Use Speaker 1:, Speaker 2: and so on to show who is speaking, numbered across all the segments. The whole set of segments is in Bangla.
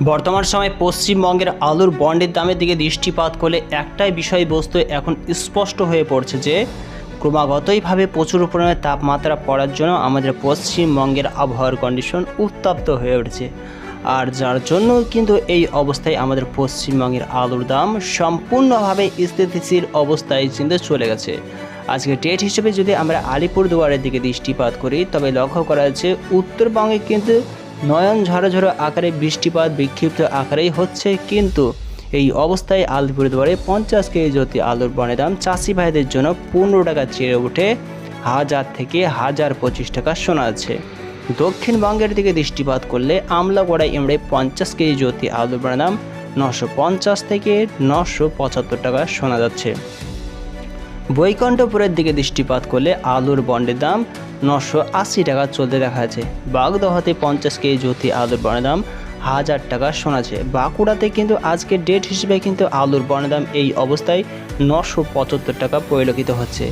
Speaker 1: বর্তমান সময়ে পশ্চিমবঙ্গের আলুর বন্ডের দামের দিকে দৃষ্টিপাত করলে একটাই বিষয়বস্তু এখন স্পষ্ট হয়ে পড়ছে যে, ক্রমাগতইভাবে প্রচুর পরিমাণে তাপমাত্রা পড়ার জন্য আমাদের পশ্চিমবঙ্গের আবহাওয়ার কন্ডিশন উত্তপ্ত হয়ে উঠছে। আর যার জন্য কিন্তু এই অবস্থায় আমাদের পশ্চিমবঙ্গের আলুর দাম সম্পূর্ণভাবে স্থিতিশীল অবস্থায় কিন্তু চলে গেছে। আজকে ডেট হিসেবে যদি আমরা আলিপুরদুয়ারের দিকে দৃষ্টিপাত করি, তবে লক্ষ্য করা যাচ্ছে উত্তরবঙ্গে কিন্তু নয়ন ঝড়ো ঝড়ো আকারে বৃষ্টিপাত বিক্ষিপ্ত আকারেই হচ্ছে, কিন্তু এই অবস্থায় আলিপুরদুয়ারে পঞ্চাশ কেজি জ্যোতি আলুর বনের দাম চাষি ভাইদের জন্য পনেরো টাকা চেয়ে উঠে হাজার থেকে হাজার পঁচিশ টাকা শোনা যাচ্ছে দক্ষিণবঙ্গের দিকে দৃষ্টিপাত করলে আমলাগড়া এমড়ে পঞ্চাশ কেজি জ্যোতি আলুর বনের দাম নশো পঞ্চাশ থেকে নশো পঁচাত্তর টাকা শোনা যাচ্ছে। বৈকণ্ঠপুরের দিকে দৃষ্টিপাত করলে আলুর বন্ডের দাম নশো আশি টাকা চলতে দেখা যাচ্ছে। বাগদহাতে পঞ্চাশ কেজি জ্যোতি আলুর দাম হাজার টাকা শোনাচ্ছে। বাঁকুড়াতে কিন্তু আজকের ডেট হিসেবে কিন্তু আলুর বনের দাম এই অবস্থায় নশো পঁচাত্তর টাকা পরিলক্ষিত হচ্ছে।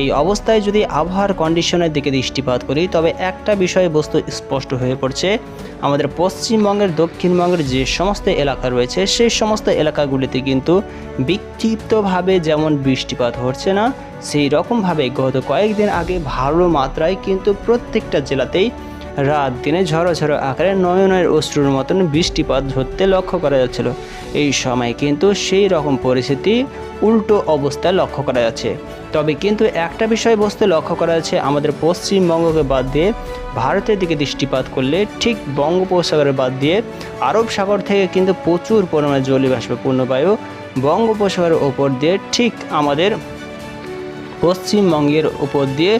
Speaker 1: এই অবস্থায় যদি আবহাওয়ার কন্ডিশনের দিকে দৃষ্টিপাত করি, তবে একটা বিষয়বস্তু স্পষ্ট হয়ে পড়ছে। আমাদের পশ্চিমবঙ্গের, দক্ষিণবঙ্গের যে সমস্ত এলাকা রয়েছে, সেই সমস্ত এলাকাগুলিতে কিন্তু বিক্ষিপ্তভাবে যেমন বৃষ্টিপাত হচ্ছে না, সেই রকমভাবে গত কয়েকদিন আগে ভালো মাত্রায় কিন্তু প্রত্যেকটা জেলাতেই রাত দিনে ঝড়ো ঝড়ো আকারে নয়নের অশ্রুর মতন বৃষ্টিপাত ধরতে লক্ষ্য করা যাচ্ছিল। এই সময় কিন্তু সেই রকম পরিস্থিতি উল্টো অবস্থায় লক্ষ্য করা যাচ্ছে। তবে কিন্তু একটা বিষয় বিষয়বস্তু লক্ষ্য করা যাচ্ছে, আমাদের পশ্চিমবঙ্গকে বাদ দিয়ে ভারতের দিকে দৃষ্টিপাত করলে ঠিক বঙ্গোপসাগরের বাদ দিয়ে আরব সাগর থেকে কিন্তু প্রচুর পরিমাণে জলীয় বাষ্পপূর্ণ বায়ু বঙ্গোপসাগরের ওপর দিয়ে ঠিক আমাদের পশ্চিমবঙ্গের উপর দিয়ে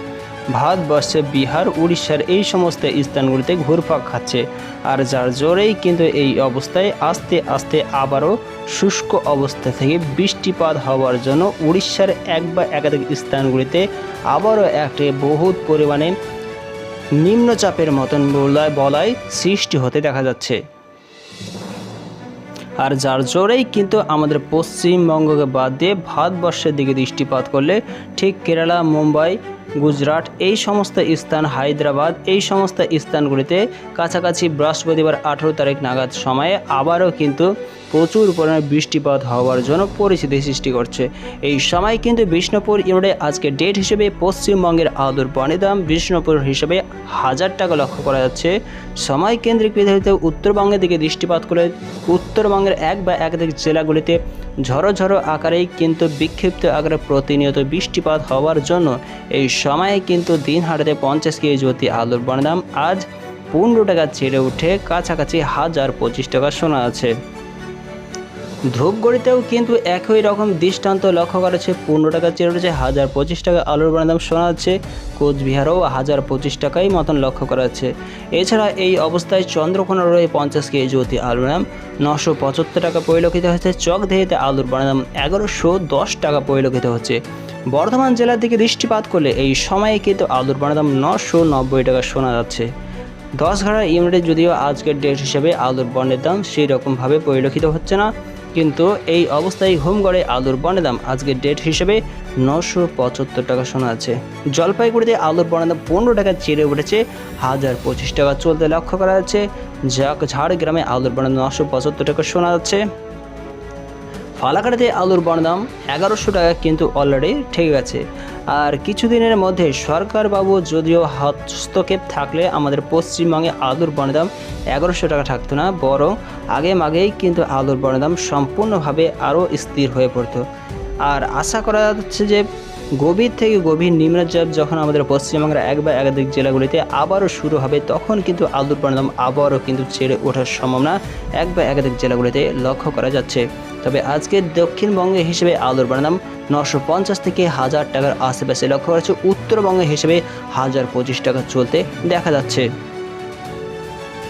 Speaker 1: ভারতবর্ষে বিহার, উড়িষ্যার এই সমস্ত স্থানগুলিতে ঘুরপাক খাচ্ছে। আর যার জোরেই কিন্তু এই অবস্থায় আস্তে আস্তে আবারও শুষ্ক অবস্থা থেকে বৃষ্টিপাত হওয়ার জন্য উড়িষ্যার এক বা একাধিক স্থানগুলিতে আবারও একটি বহুত পরিমাণে নিম্নচাপের মতন বলায় বলায় সৃষ্টি হতে দেখা যাচ্ছে। আর যার জোরেই কিন্তু আমাদের পশ্চিমবঙ্গকে বাদ দিয়ে ভারতবর্ষের দিকে দৃষ্টিপাত করলে ঠিক কেরালা, মুম্বাই গুজরাট, এই সমস্ত স্থান হায়দ্রাবাদ, এই সমস্ত স্থানগুলিতে কাছাকাছি বৃহস্পতিবার আঠেরো তারিখ নাগাদ সময়ে আবারও কিন্তু প্রচুর পরিমাণে বৃষ্টিপাত হওয়ার জন্য পরিস্থিতি সৃষ্টি করছে। এই সময় কিন্তু বিষ্ণুপুর ইউনিটে আজকে ডেট হিসেবে পশ্চিমবঙ্গের আলুর বনের দাম বিষ্ণুপুর হিসেবে হাজার টাকা লক্ষ্য করা যাচ্ছে। সময় কেন্দ্রিক বিধায়িত উত্তরবঙ্গের দিকে দৃষ্টিপাত করে উত্তরবঙ্গের এক বা একাধিক জেলাগুলিতে ঝড়ো ঝড়ো আকারেই কিন্তু বিক্ষিপ্ত আকারে প্রতিনিয়ত বৃষ্টিপাত হওয়ার জন্য এই সময়ে কিন্তু দিন হাটাতে পঞ্চাশ কেজি জ্যোতি আলুর বনের দাম আজ পনেরো টাকা ছেড়ে উঠে কাছাকাছি হাজার পঁচিশ টাকা শোনা আছে। ধূপগড়িতেও কিন্তু একই রকম দৃষ্টান্ত লক্ষ্য করেছে পনেরো টাকা চেয়ে উঠেছে হাজার পঁচিশ টাকা আলুর দাম শোনা যাচ্ছে কোচবিহারেও হাজার পঁচিশ টাকাই মতন লক্ষ্য করা যাচ্ছে এছাড়া এই অবস্থায় চন্দ্রকোনা রয়ে পঞ্চাশ কেজি জ্যোতি আলুর দাম নশো পঁচাত্তর টাকা পরিলক্ষিত হয়েছে। চকদেহিতে আলুর দাম এগারোশো দশ টাকা পরিলক্ষিত হচ্ছে। বর্ধমান জেলার দিকে দৃষ্টিপাত করলে এই সময়ে কিন্তু আলুর বানের দাম নশো নব্বই টাকা শোনা যাচ্ছে। দশ ঘাড়া ইউনিটে যদিও আজকের ডেট হিসেবে আলুর বন্ডের দাম সেই রকমভাবে পরিলক্ষিত হচ্ছে না, কিন্তু এই অবস্থায় হোমগড়ে আলুর বনের দাম আজকের ডেট হিসেবে নশো পঁচাত্তর টাকা শোনা আছে জলপাইগুড়িতে আলুর বনের দাম পনেরো টাকা চেড়ে উঠেছে, হাজার পঁচিশ টাকা চলতে লক্ষ্য করা যাচ্ছে ঝাড়গ্রামে আলুর বনের নশো পঁচাত্তর টাকা শোনা যাচ্ছে। ফালাকাটাতে আলুর বনদাম এগারোশো টাকা কিন্তু অলরেডি ঠিক আছে আর কিছুদিনের মধ্যে সরকারবাবু যদিও হস্তক্ষেপ থাকলে আমাদের পশ্চিমবঙ্গে আলুর বনদাম এগারোশো টাকা থাকতো না, বরং আগে মাগেই কিন্তু আলুর বনদাম সম্পূর্ণভাবে আরও স্থির হয়ে পড়তো। আর আশা করা যাচ্ছে যে গভীর থেকে গভীর নিম্নচাপ যখন আমাদের পশ্চিমবঙ্গের এক বা একাধিক জেলাগুলিতে আবারও শুরু হবে, তখন কিন্তু আলুর দাম আবারও কিন্তু ছেড়ে ওঠার সম্ভাবনা এক বা একাধিক জেলাগুলিতে লক্ষ্য করা যাচ্ছে। তবে আজকে দক্ষিণবঙ্গে হিসেবে আলুর দাম নশো পঞ্চাশ থেকে হাজার টাকার আশেপাশে লক্ষ্য করা যাচ্ছে। উত্তরবঙ্গে হিসেবে হাজার পঁচিশ টাকা চলতে দেখা যাচ্ছে।